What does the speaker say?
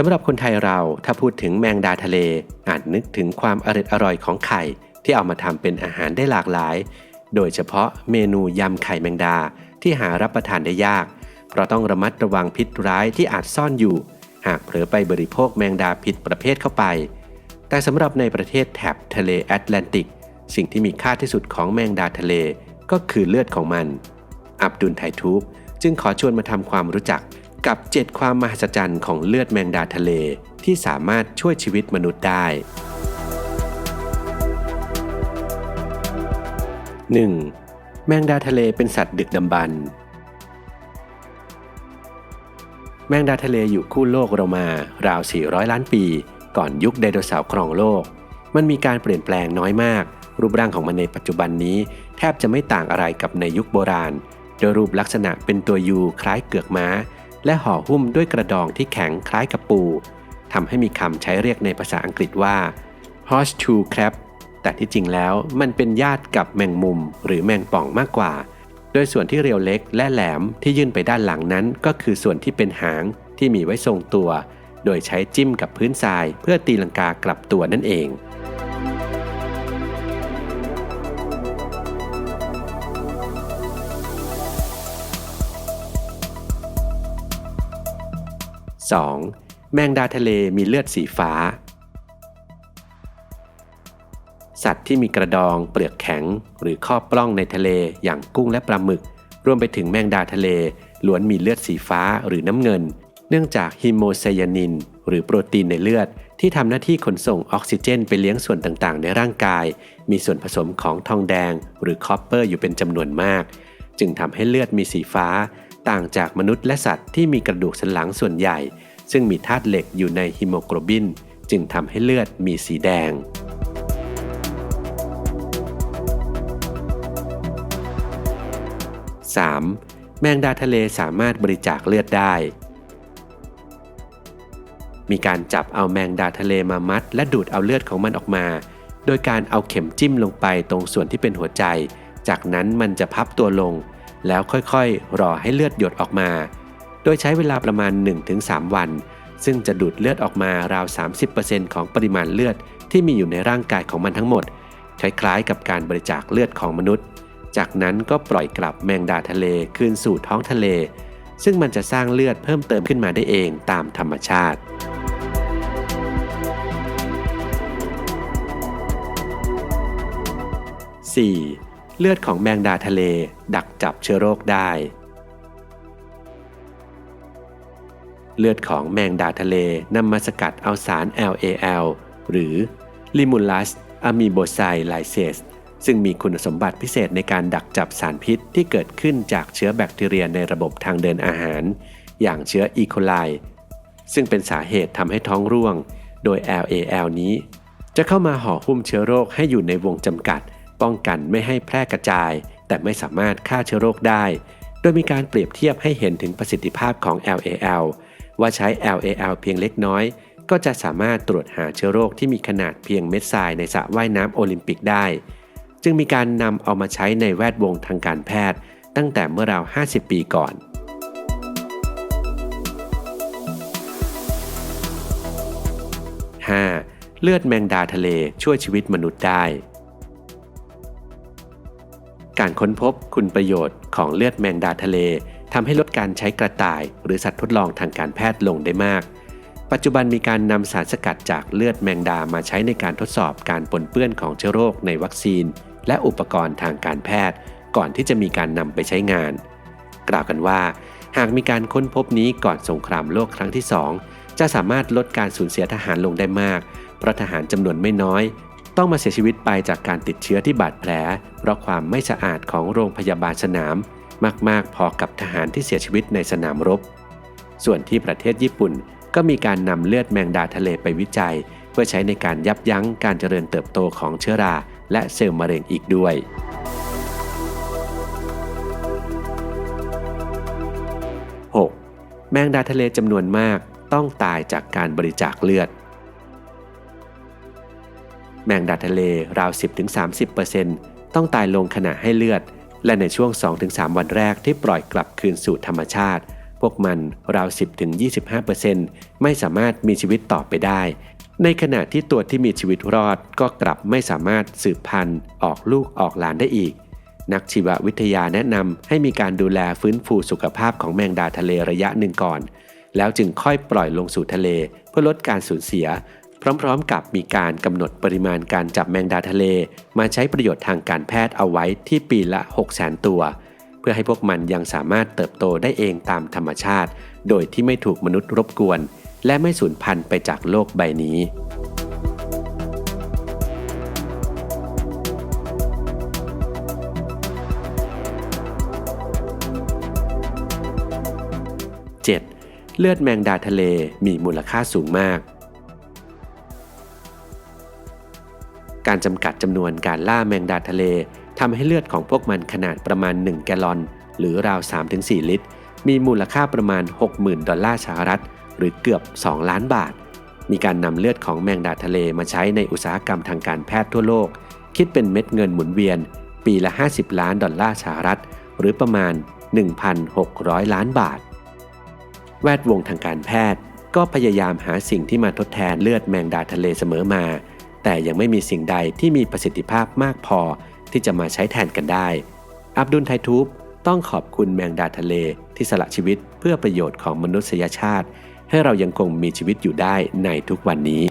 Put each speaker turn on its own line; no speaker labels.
สำหรับคนไทยเราถ้าพูดถึงแมงดาทะเล อาจนึกถึงความอร่อยอร่อยของไข่ ที่เอามาทำเป็นอาหารได้หลากหลาย โดยเฉพาะเมนูยำไข่แมงดาที่หารับประทานได้ยาก เพราะต้องระมัดระวังพิษร้ายที่อาจซ่อนอยู่ หากเผลอไปบริโภคแมงดาผิดประเภทเข้าไป แต่สำหรับในประเทศแถบทะเลแอตแลนติก สิ่งที่มีค่าที่สุดของแมงดาทะเลก็คือเลือดของมัน อับดุลไททูบจึงขอชวนมาทำความรู้จัก กับ 7 ความมหัศจรรย์ของเลือดแมงดาทะเลที่สามารถช่วยชีวิตมนุษย์ได้ 1. แมงดาทะเลเป็นสัตว์ดึกดำบรรพ์แมงดาทะเลอยู่คู่โลกเรามาราว 400 ล้านปี ก่อนยุคไดโนเสาร์ครองโลก มันมีการเปลี่ยนแปลงน้อยมาก รูปร่างของมันในปัจจุบันนี้ แทบจะไม่ต่างอะไรกับในยุคโบราณ โดยรูปลักษณะเป็นตัวยูคล้ายเกือกม้า และห่อหุ้มด้วยกระดองที่แข็งคล้ายกับปูทำให้มีคำใช้เรียกในภาษาอังกฤษว่า horseshoe crab แต่ที่จริงแล้วมันเป็นญาติกับแมงมุมหรือแมงป่องมากกว่า โดยส่วนที่เรียวเล็กและแหลมที่ยื่นไปด้านหลังนั้น ก็คือส่วนที่เป็นหางที่มีไว้ทรงตัว โดยใช้จิ้มกับพื้นทรายเพื่อตีลังกากลับตัวนั่นเอง 2. แมงดาทะเลมีเลือดสีฟ้า สัตว์ที่มีกระดองเปลือกแข็ง หรือข้อปล้องในทะเลอย่างกุ้งและปลาหมึก รวมไปถึงแมงดาทะเลล้วนมีเลือดสีฟ้าหรือน้ำเงิน เนื่องจากฮิโมไซยานิน หรือโปรตีนในเลือด ที่ทำหน้าที่ขนส่งออกซิเจนไปเลี้ยงส่วนต่างๆ ในร่างกาย มีส่วนผสมของทองแดง หรือคอปเปอร์อยู่เป็นจำนวนมาก จึงทำให้เลือดมีสีฟ้า ต่างจากมนุษย์และสัตว์ที่มีกระดูกสันหลังส่วนใหญ่ ซึ่งมีธาตุเหล็กอยู่ในฮีโมโกลบิน จึงทำให้เลือดมีสีแดง 3. แมงดาทะเลสามารถบริจาคเลือดได้ มีการจับเอาแมงดาทะเลมามัด และดูดเอาเลือดของมันออกมา โดยการเอาเข็มจิ้มลงไปตรงส่วนที่เป็นหัวใจ จากนั้นมันจะพับตัวลง แล้วค่อยๆ รอให้เลือดหยดออกมา โดยใช้เวลาประมาณ 1-3 วัน ซึ่งจะดูดเลือดออกมาราว 30%ของปริมาณเลือดที่มีอยู่ในร่างกายของมันทั้งหมด คล้ายๆ กับการบริจาคเลือดของมนุษย์ จากนั้นก็ปล่อยกลับแมงดาทะเลคืนสู่ท้องทะเล ซึ่งมันจะสร้างเลือดเพิ่มเติมขึ้นมาได้เองตามธรรมชาติ 4. เลือดของแมงดาทะเล ดักจับเชื้อโรคได้ เลือดของแมงดาทะเลนำมาสกัดเอาสาร LAL หรือ Limulus amiboside lysase ซึ่งมีคุณสมบัติพิเศษในการดักจับสารพิษที่เกิดขึ้นจากเชื้อแบคทีเรียในระบบทางเดินอาหาร อย่างเชื้ออีโคไลซึ่งเป็นสาเหตุทำให้ท้องร่วง โดย LAL นี้ จะเข้ามาห่อหุ้มเชื้อโรคให้อยู่ในวงจำกัด ป้องกันไม่ให้แพร่กระจาย แต่ไม่สามารถฆ่าเชื้อโรคได้ โดยมีการเปรียบเทียบให้เห็นถึงประสิทธิภาพของ LAL ว่าใช้ LAL เพียงเล็กน้อย ก็จะสามารถตรวจหาเชื้อโรคที่มีขนาดเพียงเม็ดทรายในสระว่ายน้ำโอลิมปิกได้ จึงมีการนำเอามาใช้ในแวดวงทางการแพทย์ตั้งแต่เมื่อราว 50 ปีก่อน 5. เลือดแมงดาทะเลช่วยชีวิตมนุษย์ได้ การค้นพบคุณประโยชน์ของเลือดแมงดาทะเลทำให้ลดการใช้กระต่าย หรือสัตว์ทดลองทางการแพทย์ลงได้มาก ปัจจุบันมีการนำสารสกัดจากเลือดแมงดามาใช้ในการทดสอบการปนเปื้อนของเชื้อโรคในวัคซีน และอุปกรณ์ทางการแพทย์ ก่อนที่จะมีการนำไปใช้งาน กล่าวกันว่า หากมีการค้นพบนี้ก่อนสงครามโลกครั้งที่2จะสามารถลดการสูญเสียทหารลงได้มาก เพราะทหารจำนวนไม่น้อย ต้องมาเสียชีวิตไปจากการติดเชื้อที่บาดแผล เพราะความไม่สะอาดของโรงพยาบาลสนาม มาก ๆ พอกับทหารที่เสียชีวิตในสนามรบ ส่วนที่ประเทศญี่ปุ่นก็มีการนำเลือดแมงดาทะเลไปวิจัย เพื่อใช้ในการยับยั้งการเจริญเติบโตของเชื้อรา และเซลล์มะเร็งอีกด้วย 6. แมงดาทะเลจำนวนมากต้องตายจากการบริจาคเลือด แมงดาทะเลราว 10-30%ต้องตายลงขณะให้เลือด และในช่วง 2-3 วันแรกที่ปล่อยกลับคืนสู่ธรรมชาติ พวกมันราว 10-25%ไม่สามารถมีชีวิตต่อไปได้ ในขณะที่ตัวที่มีชีวิตรอดก็กลับไม่สามารถสืบพันธุ์ออกลูกออกหลานได้อีก นักชีววิทยาแนะนำให้มีการดูแลฟื้นฟูสุขภาพของแมงดาทะเลระยะหนึ่งก่อน แล้วจึงค่อยปล่อยลงสู่ทะเลเพื่อลดการสูญเสีย พร้อมๆ กับมีการกำหนดปริมาณการจับแมงดาทะเล มาใช้ประโยชน์ทางการแพทย์เอาไว้ที่ปีละ 6 0 0 0 0 0ตัว เพื่อให้พวกมันยังสามารถเติบโตได้เองตามธรรมชาติ โดยที่ไม่ถูกมนุษย์รบกวน และไม่สูญพันธุ์ไปจากโลกใบนี้เลือดแมงดาทะเลมีมูลค่าสูงมาก การจำกัดจำนวนการล่าแมงดาทะเลทำให้เลือดของพวกมันขนาดประมาณ 1 แกลลอน หรือราว 3-4 ลิตร มีมูลค่าประมาณ 60,000 ดอลลาร์สหรัฐ หรือเกือบ 2 ล้านบาท มีการนำเลือดของแมงดาทะเลมาใช้ในอุตสาหกรรมทางการแพทย์ทั่วโลก คิดเป็นเม็ดเงินหมุนเวียน ปีละ 50 ล้านดอลลาร์สหรัฐ หรือประมาณ 1,600 ล้านบาท แวดวงทางการแพทย์ก็พยายามหาสิ่งที่มาทดแทนเลือดแมงดาทะเลเสมอมา แต่ยังไม่มีสิ่งใดที่มีประสิทธิภาพมากพอที่จะมาใช้แทนกันได้ อับดุลไททูบต้องขอบคุณแมงดาทะเลที่สละชีวิตเพื่อประโยชน์ของมนุษยชาติ ให้เรายังคงมีชีวิตอยู่ได้ในทุกวันนี้